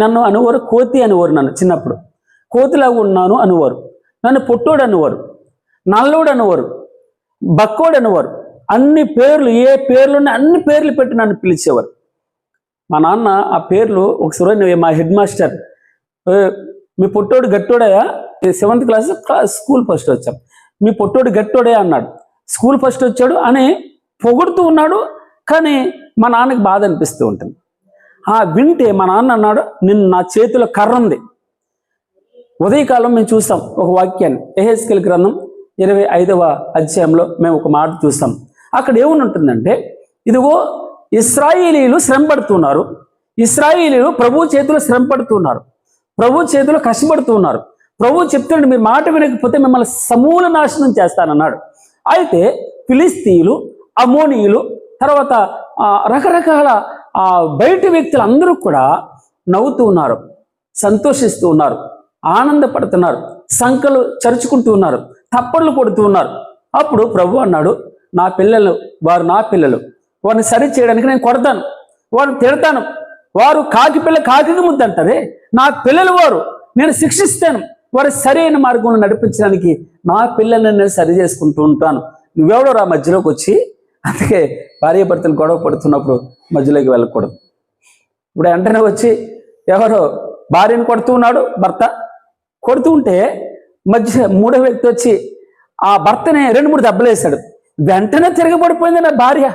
నన్ను అనువారు కోతి అనేవారు నన్ను చిన్నప్పుడు. కోతిలాగా ఉన్నాను అనువారు. నన్ను పొట్టోడు అనేవారు. నల్లోడు అనేవారు. బక్కోడు అనేవారు. అన్ని పేర్లు ఏ పేర్లున్నా అన్ని పేర్లు పెట్టి నన్ను పిలిచేవారు. మా నాన్న ఆ పేర్లు ఒకసారి మా హెడ్ మాస్టర్. మీ పొట్టోడు గట్టోడయా? Seventh class class school first వచ్చాం. మీ పొట్టోడు గట్టోడే అన్నాడు. స్కూల్ ఫస్ట్ వచ్చాడు అని పొగుడుతూ ఉన్నాడు. కానీ మా నాన్నకి బాధ అనిపిస్తూ ఉంటుంది. ఆ వింటే మా నాన్న అన్నాడు నిన్ను నా చేతిలో కర్ర ఉంది. ఉదయకాలం మేము చూస్తాం ఒక వాక్యాన్ని. ఎహెస్కెల్ గ్రంథం ఇరవై ఐదవ అధ్యాయంలో మేము ఒక మాట చూస్తాం. అక్కడ ఏముంటుందంటే ఇదిగో ఇస్రాయిలీలు శ్రమపడుతున్నారు. ఇస్రాయిలీలు ప్రభు చేతిలో శ్రమపడుతున్నారు. ప్రభు చేతిలో కష్టపడుతున్నారు. ప్రభు చెప్తున్నాడు మీరు మాట వినకపోతే మిమ్మల్ని సమూల నాశనం చేస్తానన్నాడు. అయితే ఫిలిస్తీయులు అమోనీయులు తర్వాత రకరకాల ఆ, బయట వ్యక్తులు అందరూ కూడా నవ్వుతూ ఉన్నారు సంతోషిస్తూ ఉన్నారు ఆనందపడుతున్నారు సంకలు చరుచుకుంటూ ఉన్నారు తప్పళ్ళు కొడుతూ ఉన్నారు. అప్పుడు ప్రభు అన్నాడు నా పిల్లలు వారు నా పిల్లలు. వారిని సరి చేయడానికి నేను కొడతాను. వారిని తిడతాను. వారు కాకి పిల్ల కాకి ముద్దంటారే నా పిల్లలు వారు. నేను శిక్షిస్తాను. వారి సరైన మార్గంలో నడిపించడానికి నా పిల్లల్ని నేను సరి చేసుకుంటూ ఉంటాను. నువ్వెవడో రా మధ్యలోకి వచ్చి అందుకే భార్య భర్తలు గొడవ పడుతున్నప్పుడు మధ్యలోకి వెళ్ళకూడదు. ఇప్పుడు వెంటనే వచ్చి ఎవరో భార్యను కొడుతూ ఉన్నాడు భర్త కొడుతూ ఉంటే మధ్య మూడో వ్యక్తి వచ్చి ఆ భర్తని రెండు మూడు దెబ్బలు వెంటనే తిరగబడిపోయింది నా భార్య.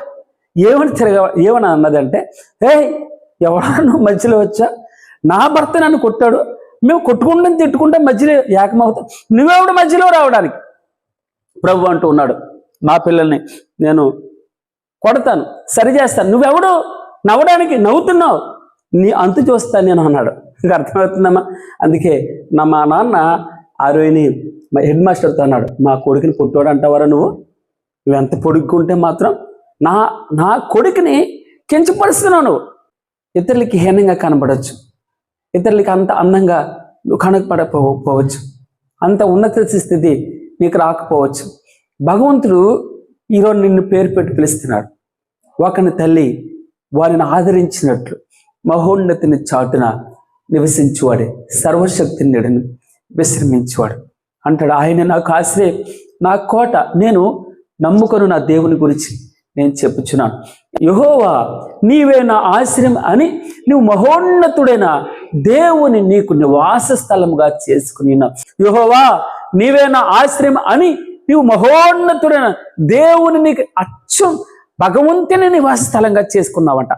ఏమని తిరగ ఏమని అన్నదంటే ఏ ఎవడా నువ్వు మధ్యలో వచ్చా? నా భర్త నన్ను కొట్టాడు. మేము కొట్టుకుంటాం తిట్టుకుంటాం మధ్యలో ఏకమవుతాం. నువ్వెవడు మధ్యలో రావడానికి? ప్రభు అంటూ ఉన్నాడు. నా పిల్లల్ని నేను కొడతాను సరి చేస్తాను నువ్వెవడు? నవ్వడానికి నవ్వుతున్నావు. నీ అంతు చూస్తాను నేను అన్నాడు. ఇంకా అర్థమవుతుందమ్మా? అందుకే నా మా నాన్న ఆ రోజుని మా హెడ్ మాస్టర్తో అన్నాడు మా కొడుకుని పుట్టోడు అంటావరా నువ్వు? నువ్వు ఎంత పొడుక్కుంటే మాత్రం నా నా కొడుకుని కించపరుస్తున్నావు నువ్వు. ఇతరులకి హీనంగా కనబడవచ్చు ఇతరులకి అంత అందంగా నువ్వు కనపడకపోవచ్చు. అంత ఉన్నత స్థితి నీకు రాకపోవచ్చు. భగవంతుడు ఈరోజు నిన్ను పేరు పెట్టి పిలుస్తున్నాడు. ఒకని తల్లి వారిని ఆదరించినట్లు మహోన్నతిని చాటున నివసించువాడే సర్వశక్తిని నెడను విశ్రమించువాడు. అంటాడు ఆయన నాకు ఆశ్రయం నా కోట నేను నమ్ముకొను నా దేవుని గురించి నేను చెప్పుచున్నాను. యహోవా నీవే నా ఆశ్రయం అని నువ్వు మహోన్నతుడైన దేవుని నీకు నివాస స్థలముగా చేసుకుని యహోవా నీవే నా ఆశ్రయం అని నువ్వు మహోన్నతుడైన దేవుని నీకు అచ్చం భగవంతుని నివాస స్థలంగా చేసుకున్నావంట.